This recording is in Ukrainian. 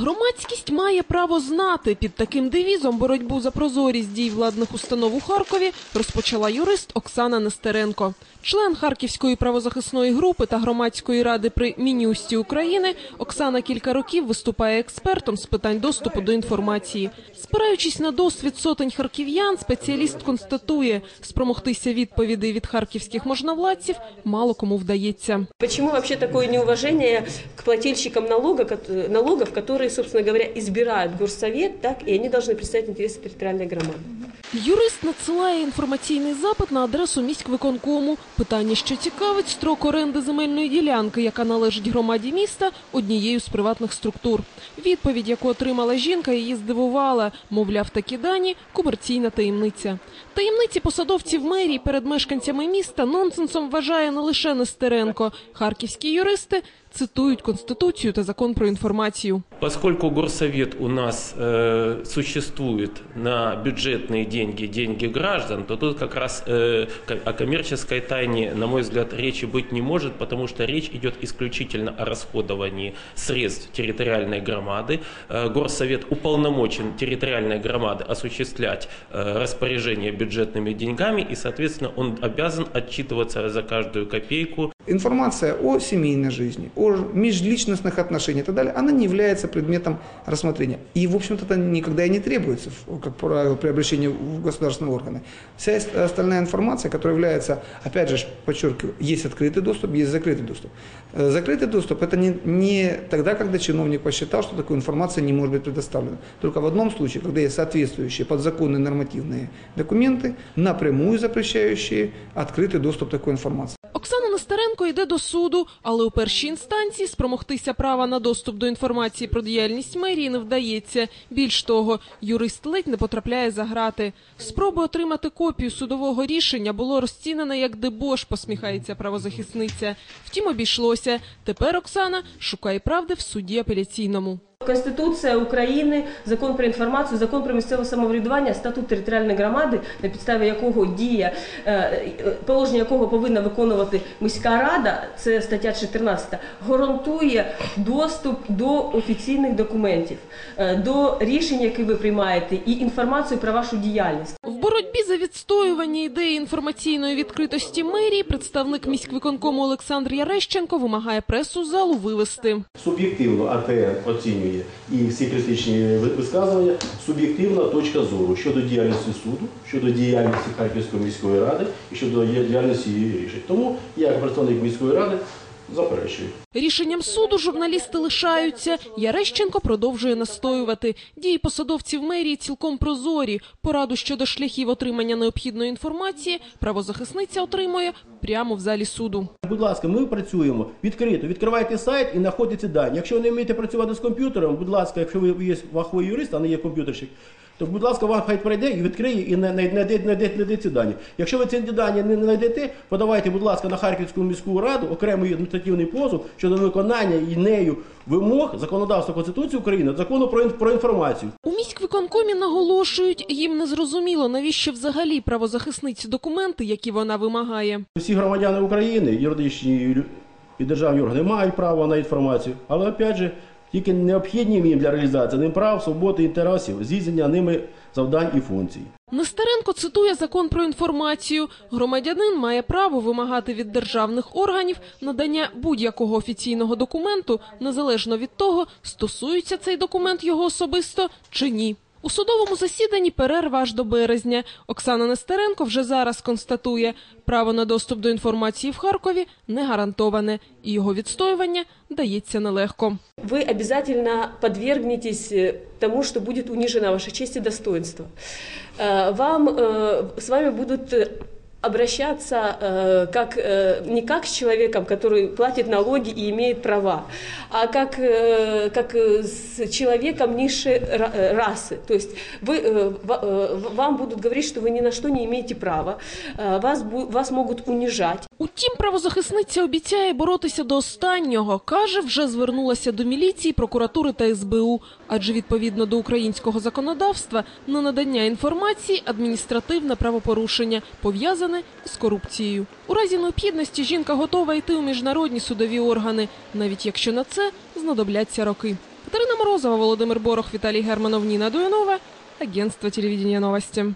Громадськість має право знати. Під таким девізом боротьбу за прозорість дій владних установ у Харкові розпочала юрист Оксана Нестеренко. Член Харківської правозахисної групи та громадської ради при Мінюсті України Оксана кілька років виступає експертом з питань доступу до інформації. Спираючись на досвід сотень харків'ян, спеціаліст констатує, спромогтися відповідей від харківських можновладців мало кому вдається. Почему вообще такое неуважение к плательщикам налога, кот- налогов, которые, собственно говоря, избирают горсовет, так, и они должны представить интересы территориальной громады? Юрист надсилає інформаційний запит на адресу міськвиконкому. Питання, що цікавить, строк оренди земельної ділянки, яка належить громаді міста, однією з приватних структур. Відповідь, яку отримала жінка, її здивувала. Мовляв, такі дані – комерційна таємниця. Таємниці посадовців мерії перед мешканцями міста нонсенсом вважає не лише Нестеренко. Харківські юристи цитують Конституцію та закон про інформацію. Поскольку горсовет у нас э, существует на бюджетные деньги, деньги граждан, то тут как раз э, о коммерческой тайне, на мой взгляд, речи быть не может, потому что речь идет исключительно о расходовании средств территориальной громады. Э, горсовет уполномочен территориальной громады осуществлять э, распоряжение бюджетными деньгами, и, соответственно, он обязан отчитываться за каждую копейку Информация о семейной жизни, о межличностных отношениях и так далее, она не является предметом рассмотрения. И, в общем-то, это никогда и не требуется, как правило, при обращении в государственные органы. Вся ост- остальная информация, которая является, опять же, подчеркиваю, есть открытый доступ, есть закрытый доступ. Э, Закрытый доступ – это не, не тогда, когда чиновник посчитал, что такая информация не может быть предоставлена. Только в одном случае, когда есть соответствующие подзаконные нормативные документы, напрямую запрещающие открытый доступ такой информации. Нестеренко йде до суду, але у першій інстанції спромогтися права на доступ до інформації про діяльність мерії не вдається. Більш того, юрист ледь не потрапляє за грати. Спроби отримати копію судового рішення було розцінено як дебош, посміхається правозахисниця. Втім, обійшлося. Тепер Оксана шукає правди в суді апеляційному. Конституція України, закон про інформацію, закон про місцеве самоврядування, статут територіальної громади, на підставі якого діє, е, е, положення якого повинна виконувати міська рада, це стаття 14, гарантує доступ до офіційних документів, е, до рішень, які ви приймаєте, і інформацію про вашу діяльність. Боротьбі за відстоювання ідеї інформаційної відкритості мерії представник міськвиконкому Олександр Ярещенко вимагає пресу залу вивести. Суб'єктивно АТН оцінює і всі критичні висказування, суб'єктивна точка зору щодо діяльності суду, щодо діяльності Харківської міської ради і щодо діяльності її рішень. Тому я, як представник міської ради, заперечую. Рішенням суду журналісти лишаються. Ярещенко продовжує настоювати. Дії посадовців мерії цілком прозорі. Пораду щодо шляхів отримання необхідної інформації правозахисниця отримує прямо в залі суду. Будь ласка, ми працюємо відкрито. Відкривайте сайт і знаходите дані. Якщо ви не вмієте працювати з комп'ютером, будь ласка, якщо ви є фаховий юрист, а не є комп'ютерщик, то будь ласка, вам хай прийде і відкриє і знайде ці дані. Якщо ви ці дані не знайдете, подавайте, будь ласка, на Харківську міську раду окремий адміністративний позов щодо виконання і нею вимог законодавства Конституції України, закону про, про інформацію. У міськвиконкомі наголошують, їм не зрозуміло, навіщо взагалі правозахисниці документи, які вона вимагає. Всі громадяни України, юридичні і державні органи мають право на інформацію, але опять же, тільки необхідні їм для реалізації ним прав, свободи, інтересів, здійснення ними завдань і функцій. Нестеренко цитує закон про інформацію. Громадянин має право вимагати від державних органів надання будь-якого офіційного документу, незалежно від того, стосується цей документ його особисто чи ні. У судовому засіданні перерва аж до березня. Оксана Нестеренко вже зараз констатує, право на доступ до інформації в Харкові не гарантоване, і його відстоювання дається нелегко. Вы обязательно подвергнетесь э, тому, что будет унижена ваша честь и достоинство. Э, Вам, э, с вами будут э, обращаться э, как, э, не как с человеком, который платит налоги и имеет права, а как, э, как э, с человеком низшей э, расы. То есть вы, э, э, вам будут говорить, что вы ни на что не имеете права, э, вас, вас могут унижать. Утім, правозахисниця обіцяє боротися до останнього. Каже, вже звернулася до міліції, прокуратури та СБУ. Адже відповідно до українського законодавства на надання інформації адміністративне правопорушення пов'язане з корупцією. У разі необхідності жінка готова йти у міжнародні судові органи, навіть якщо на це знадобляться роки. Катерина Морозова, Володимир Борох, Віталій Германов, Ніна Дуянова. Агентство телевидения новости.